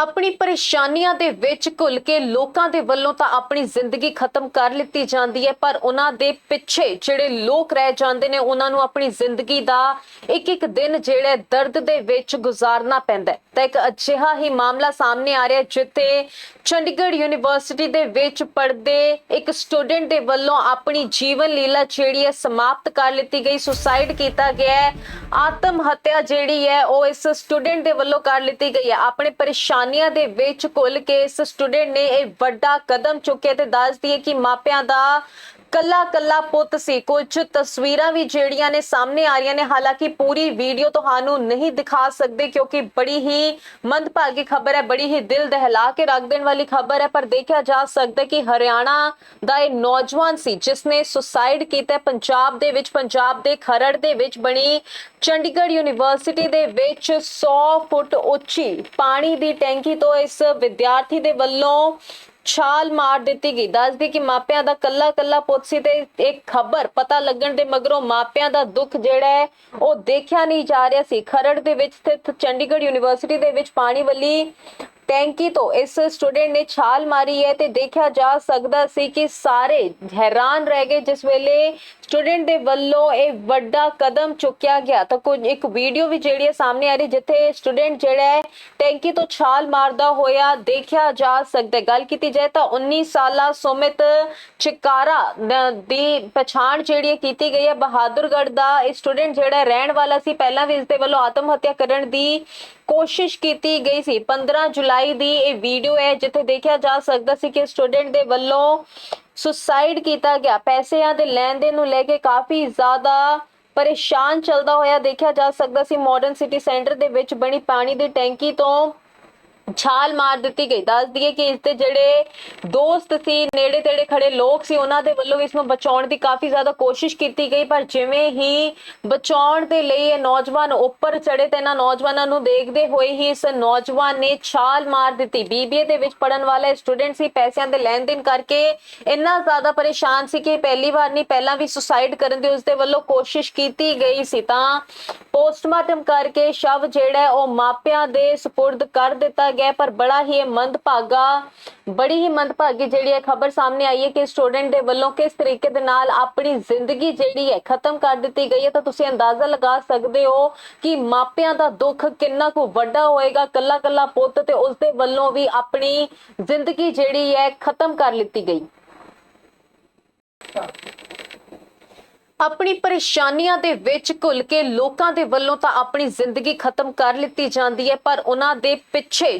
ਆਪਣੀ ਪਰੇਸ਼ਾਨੀਆਂ ਦੇ ਵਿੱਚ ਘੁਲ ਕੇ ਲੋਕਾਂ ਦੇ ਵੱਲੋਂ ਤਾਂ ਆਪਣੀ ਜ਼ਿੰਦਗੀ ਖਤਮ ਕਰ ਲਿੱਤੀ ਜਾਂਦੀ ਹੈ, ਪਰ ਉਹਨਾਂ ਦੇ ਪਿੱਛੇ ਜਿਹੜੇ ਲੋਕ ਰਹਿ ਜਾਂਦੇ ਨੇ, ਉਹਨਾਂ ਨੂੰ ਆਪਣੀ ਜ਼ਿੰਦਗੀ ਦਾ ਇੱਕ ਇੱਕ ਦਿਨ ਜਿਹੜਾ ਦਰਦ ਦੇ ਵਿੱਚ ਗੁਜ਼ਾਰਨਾ ਪੈਂਦਾ ਹੈ। ਤਾਂ ਇੱਕ ਅਜਿਹਾ ਹੀ ਮਾਮਲਾ ਸਾਹਮਣੇ ਆ ਰਿਹਾ ਜਿੱਥੇ ਚੰਡੀਗੜ੍ਹ ਯੂਨੀਵਰਸਿਟੀ ਦੇ ਵਿੱਚ ਪੜ੍ਹਦੇ ਇੱਕ ਸਟੂਡੈਂਟ ਦੇ ਵੱਲੋਂ ਆਪਣੀ ਜੀਵਨ ਲੀਲਾ ਜਿਹੜੀ ਹੈ ਸਮਾਪਤ ਕਰ ਲਿੱਤੀ ਗਈ, ਸੁਸਾਈਡ ਕੀਤਾ ਗਿਆ ਹੈ। ਆਤਮ ਹੱਤਿਆ ਜਿਹੜੀ ਹੈ, ਉਹ ਇਸ ਸਟੂਡੈਂਟ ਦੇ ਵੱਲੋਂ ਕਰ ਲਿੱਤੀ ਗਈ ਹੈ। ਆਪਣੇ ਪਰੇਸ਼ਾਨੀਆਂ ਦੇ ਵਿੱਚ ਘੁਲ ਕੇ ਇਸ ਸਟੂਡੈਂਟ ਨੇ ਇਹ ਵੱਡਾ ਕਦਮ ਚੁੱਕਿਆ ਤੇ ਦੱਸਦੀ ਹੈ ਕਿ ਮਾਪਿਆਂ ਦਾ ਕੱਲਾ ਕੱਲਾ ਪੁੱਤ ਸੀ। ਕੁਝ ਤਸਵੀਰਾਂ ਵੀ ਜਿਹੜੀਆਂ ਨੇ ਸਾਹਮਣੇ ਆ ਰਹੀਆਂ ਨੇ। ਹਾਲਾਂਕਿ ਪੂਰੀ ਵੀਡੀਓ ਤੁਹਾਨੂੰ ਨਹੀਂ ਦਿਖਾ ਸਕਦੇ ਕਿਉਂਕਿ ਬੜੀ ਹੀ ਮੰਦਭਾਗੀ ਖਬਰ ਹੈ, ਬੜੀ ਹੀ ਦਿਲ ਦਹਿਲਾ ਕੇ ਰੱਖ ਦੇਣ ਵਾਲੀ ਖਬਰ ਹੈ। ਪਰ ਦੇਖਿਆ ਜਾ ਸਕਦਾ ਕਿ ਹਰਿਆਣਾ ਦਾ ਇਹ ਨੌਜਵਾਨ ਸੀ ਜਿਸ ਨੇ ਸੁਸਾਈਡ ਕੀਤਾ ਪੰਜਾਬ ਦੇ ਵਿੱਚ, ਪੰਜਾਬ ਦੇ ਖਰੜ ਦੇ ਵਿੱਚ ਬਣੀ ਚੰਡੀਗੜ੍ਹ ਯੂਨੀਵਰਸਿਟੀ ਦੇ ਵਿੱਚ 100 ਫੁੱਟ ਉੱਚੀ ਪਾਣੀ ਦੀ ਟੈਂਕੀ ਤੋਂ ਇਸ ਵਿਦਿਆਰਥੀ ਦੇ ਵੱਲੋਂ ਛਾਲ ਮਾਰ ਦਿੱਤੀ ਗਈ। ਦੱਸਦੀ ਕਿ ਮਾਪਿਆਂ ਦਾ ਕੱਲਾ ਕੱਲਾ ਪੁੱਤ ਸੀ ਤੇ ਇੱਕ ਖਬਰ ਪਤਾ ਲੱਗਣ ਦੇ ਮਗਰੋਂ ਮਾਪਿਆਂ ਦਾ ਦੁੱਖ ਜਿਹੜਾ ਹੈ, ਉਹ ਦੇਖਿਆ ਨਹੀਂ ਜਾ ਰਿਹਾ ਸੀ। ਖਰੜ ਦੇ ਵਿੱਚ ਸਥਿਤ ਚੰਡੀਗੜ੍ਹ ਯੂਨੀਵਰਸਿਟੀ ਦੇ ਵਿੱਚ ਪਾਣੀ ਵਾਲੀ ਟੈਂਕੀ ਤੋਂ ਇਸ ਸਟੂਡੈਂਟ ਨੇ ਛਾਲ ਮਾਰੀ ਹੈ ਤੇ ਦੇਖਿਆ ਜਾ ਸਕਦਾ ਸੀ ਕਿ ਸਾਰੇ ਹੈਰਾਨ ਰਹਿ ਗਏ। ਜਿਸ ਵੇਲੇ ਸਟੂਡੈਂਟ ਦੇ ਵੱਲੋਂ ਇਹ ਵੱਡਾ ਕਦਮ ਚੁੱਕਿਆ ਗਿਆ ਤਾਂ ਕੁਝ ਇੱਕ ਵੀਡੀਓ ਵੀ ਜਿਹੜੀ ਹੈ ਸਾਹਮਣੇ ਆ ਰਹੀ ਜਿੱਥੇ ਸਟੂਡੈਂਟ ਜਿਹੜਾ ਹੈ ਟੈਂਕੀ ਤੋਂ ਛਾਲ ਮਾਰਦਾ ਹੋਇਆ ਦੇਖਿਆ ਜਾ ਸਕਦਾ ਗੱਲ ਕੀਤੀ ਜਾਏ ਤਾਂ 19 ਸਾਲਾ ਸੁਮਿਤ ਚਿਕਾਰਾ ਦੀ ਪਛਾਣ ਜਿਹੜੀ ਹੈ ਕੀਤੀ ਗਈ ਹੈ। ਬਹਾਦਰਗੜ੍ਹ ਦਾ ਇਹ ਸਟੂਡੈਂਟ ਜਿਹੜਾ ਰਹਿਣ ਵਾਲਾ ਸੀ। ਪਹਿਲਾਂ ਵੀ ਇਸ ਦੇ ਵੱਲੋਂ ਆਤਮ ਹੱਤਿਆ ਕਰਨ ਦੀ ਕੋਸ਼ਿਸ਼ ਕੀਤੀ ਗਈ ਸੀ। 15 ਜੁਲਾਈ ਦੀ ਇਹ ਵੀਡੀਓ ਹੈ, ਜਿੱਥੇ ਦੇਖਿਆ ਜਾ ਸਕਦਾ ਸੀ ਕਿ ਸਟੂਡੈਂਟ ਦੇ ਵੱਲੋਂ ਸੁਸਾਈਡ ਕੀਤਾ ਗਿਆ। ਪੈਸਿਆਂ ਦੇ ਲੈਣ ਦੇਣ ਨੂੰ ਲੈ ਕੇ ਕਾਫੀ ਜ਼ਿਆਦਾ ਪਰੇਸ਼ਾਨ ਚੱਲਦਾ ਹੋਇਆ ਦੇਖਿਆ ਜਾ ਸਕਦਾ ਸੀ। ਮਾਡਰਨ ਸਿਟੀ ਸੈਂਟਰ ਦੇ ਵਿੱਚ ਬਣੀ ਪਾਣੀ ਦੀ ਟੈਂਕੀ ਤੋਂ ਛਾਲ ਮਾਰ ਦਿੱਤੀ ਗਈ। ਦੱਸ ਦਈਏ ਕਿ ਇਸ ਦੇ ਜਿਹੜੇ ਦੋਸਤ ਸੀ ਨੇੜੇ ਤੇੜੇ ਖੜੇ ਲੋਕ ਸੀ, ਉਹਨਾਂ ਦੇ ਵੱਲੋਂ ਇਸ ਨੂੰ ਬਚਾਉਣ ਦੀ ਕਾਫੀ ਜ਼ਿਆਦਾ ਕੋਸ਼ਿਸ਼ ਕੀਤੀ ਗਈ। ਪਰ ਜਿਵੇਂ ਹੀ ਬਚਾਉਣ ਦੇ ਲਈ ਇਹ ਨੌਜਵਾਨ ਉੱਪਰ ਚੜੇ ਤੇ ਇਹਨਾਂ ਨੌਜਵਾਨਾਂ ਨੂੰ ਦੇਖਦੇ ਹੋਏ ਹੀ ਇਸ ਨੌਜਵਾਨ ਨੇ ਛਾਲ ਮਾਰ ਦਿੱਤੀ। ਬੀਬੀਏ ਦੇ ਵਿੱਚ ਪੜਨ ਵਾਲਾ ਸਟੂਡੈਂਟ ਸੀ, ਪੈਸਿਆਂ ਦੇ ਲੈਣ ਦੇਣ ਕਰਕੇ ਇੰਨਾ ਜ਼ਿਆਦਾ ਪਰੇਸ਼ਾਨ ਸੀ ਕਿ ਪਹਿਲੀ ਵਾਰ ਨਹੀਂ, ਪਹਿਲਾਂ ਵੀ ਸੁਸਾਈਡ ਕਰਨ ਦੀ ਉਸਦੇ ਵੱਲੋਂ ਕੋਸ਼ਿਸ਼ ਕੀਤੀ ਗਈ ਸੀ। ਤਾਂ ਪੋਸਟਮਾਰਟਮ ਕਰਕੇ ਸ਼ਵ ਜਿਹੜਾ ਉਹ ਮਾਪਿਆਂ ਦੇ ਸਪੁਰਦ ਕਰ ਦਿੱਤਾ ਗਿਆ ਪਰ ਬੜਾ ਹੀ ਮੰਦਭਾਗਾ, ਬੜੀ ਹੀ ਮੰਦਭਾਗੀ ਜਿਹੜੀ ਹੈ ਖਬਰ ਸਾਹਮਣੇ ਆਈ ਹੈ ਕਿ ਸਟੂਡੈਂਟ ਦੇ ਵੱਲੋਂ ਕਿਸ ਤਰੀਕੇ ਦੇ ਨਾਲ ਆਪਣੀ ਜ਼ਿੰਦਗੀ ਜਿਹੜੀ ਹੈ ਖਤਮ ਕਰ ਦਿੱਤੀ ਗਈ ਹੈ, ਤਾਂ ਤੁਸੀਂ ਅੰਦਾਜ਼ਾ ਲਗਾ ਸਕਦੇ ਹੋ ਕਿ ਮਾਪਿਆਂ ਦਾ ਦੁੱਖ ਕਿੰਨਾ ਕੁ ਵੱਡਾ ਹੋਏਗਾ ਕੱਲਾ ਕੱਲਾ ਪੁੱਤ ਤੇ ਉਸਦੇ ਵੱਲੋਂ ਵੀ ਆਪਣੀ ਜ਼ਿੰਦਗੀ ਜਿਹੜੀ ਹੈ ਖਤਮ ਕਰ ਲਿੱਤੀ ਗਈ। ਆਪਣੀ ਪਰੇਸ਼ਾਨੀਆਂ ਦੇ ਵਿੱਚ ਘੁਲ ਕੇ ਲੋਕਾਂ ਦੇ ਵੱਲੋਂ ਤਾਂ ਆਪਣੀ ਜ਼ਿੰਦਗੀ ਖਤਮ ਕਰ ਲਿੱਤੀ ਜਾਂਦੀ ਹੈ, ਪਰ ਉਹਨਾਂ ਦੇ ਪਿੱਛੇ